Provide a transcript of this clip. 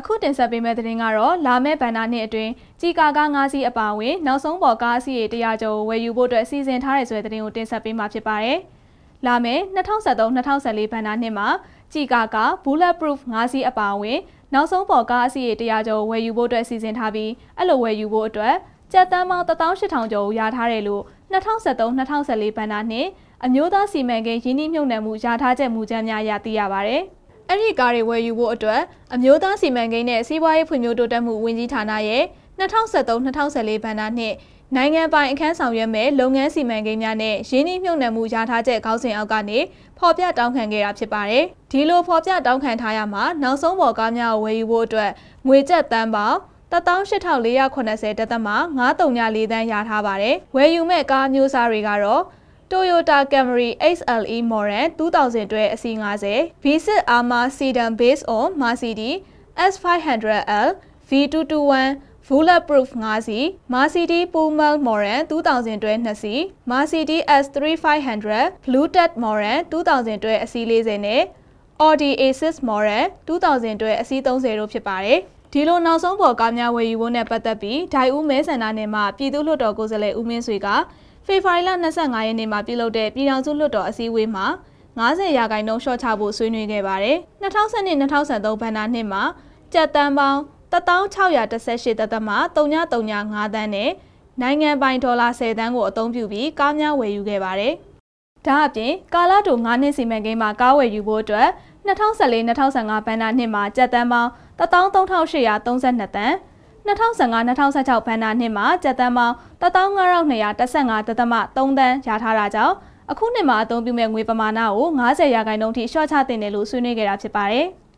အခုတင်ဆက်ပေးမယ့်သတင်းကတော့လာမယ့်ဘဏ္ဍာနှစ်အတွင်းကြီးကာကား၅စီးအပါအဝင်နောက်ဆုံးပေါ်ကားအစီးရေ100ကျော်ကိုဝယ်ယူဖို့အတွက်စီစဉ်ထားတဲ့ဆိုတဲ့သတင်းကိုတင်ဆက်ပေးမှာဖြစ်ပါတယ်။လာမယ့်2023-2024ဘဏ္ဍာနှစ်မှာကြီးကာကာ Bulletproof ၅စီးအပါအဝင်နောက်ဆုံးပေါ်ကားအစီးရေ100ကျော်ကိုဝယ်ယူဖို့အတွက်စီစဉ်ထားပြီးအဲ့လိုဝယ်ယူဖို့အတွက်ကျပ်တန်းပေါင်း18000ကျော်ကိုရထားတယ်လို့2023-2024ဘဏ္ဍာနှစ်အမျိုးသားစီမံကိန်းရင်းနှီးမြှုပ်နှံမှုရထားချက်မူကြမ်းများအရသိရပါဗျ။ အဲ့ဒီကားတွေဝယ်ယူဖို့အတွက်အမျိုးသားစီမံကိန်းနဲ့စီးပွားရေးဖွံ့ဖြိုးတိုးတက်မှုဝန်ကြီးဌာနရဲ့2023-2024ဘဏ္ဍာနှစ်နိုင်ငံပိုင်အခန်းဆောင်ရွက်မဲ့လုပ်ငန်းစီမံကိန်းများနဲ့ရင်းနှီးမြှုပ်နှံမှုရထားချက်ခေါင်းစဉ်အောက်ကနေဖော်ပြတောင်းခံခဲ့တာဖြစ်ပါတယ်။ဒီလိုဖော်ပြတောင်းခံထားရမှာနောက်ဆုံးပေါ်ကားများကိုဝယ်ယူဖို့အတွက်ငွေကျပ်တန်းပေါင်း18480တက်သက်မှ934တန်းရထားပါတယ်။ဝယ်ယူမဲ့ကားမျိုးစားတွေကတော့ Toyota Camry XLE Model 2000အတွက်အစီး50 V6 Armor Sedan based on Mercedes S500L V221 Bulletproof 5စီး Mercedes Pullman Model 2000အတွက်2စီး Mercedes S3500 Blue Tech Model 2000အတွက်အစီး40နဲ့ Audi A6 Model 2000အတွက်အစီး30တို့ဖြစ်ပါတယ်ဒီလိုနောက်ဆုံးပေါ်ကားများဝယ်ယူဖို့နဲ့ပတ်သက်ပြီးဒိုင်ဦးမဲဆန္ဒနယ်မှပြည်သူ့လွှတ်တော်ကိုယ်စားလှယ်ဦးမင်းဆွေက ဖေဖော်ဝါရီလ25ရက်နေ့မှာပြုလုပ်တဲ့ပြည်ထောင်စုလွှတ်တော်အစည်းအဝေးမှာ90ရာခိုင်နှုန်းလျှော့ချဖို့ဆွေးနွေးခဲ့ပါတယ်။2012-2013ဘဏ္ဍာနှစ်မှာကျပ်တန်းပေါင်း1618တသက်မှ3335တန်းနဲ့နိုင်ငံပိုင်ဒေါ်လာ10တန်းကိုအသုံးပြုပြီးကားများဝယ်ယူခဲ့ပါတယ်။ဒါအပြင်ကာလာတို9နှစ်စီမံကိန်းမှာကားဝယ်ယူဖို့အတွက်2014-2015ဘဏ္ဍာနှစ်မှာကျပ်တန်းပေါင်း13832တန်း 2015-2016ဘဏ္ဍာနှစ်မှာကျပ်တန်းပေါင်း15215တသမ3တန်းရထားတာကြောင့်အခုနှစ်မှာအသုံးပြုမဲ့ငွေပမာဏကို90ရာခိုင်နှုန်းထိလျှော့ချတင်တယ်လို့ဆွေးနွေးခဲ့တာဖြစ်ပါတယ်။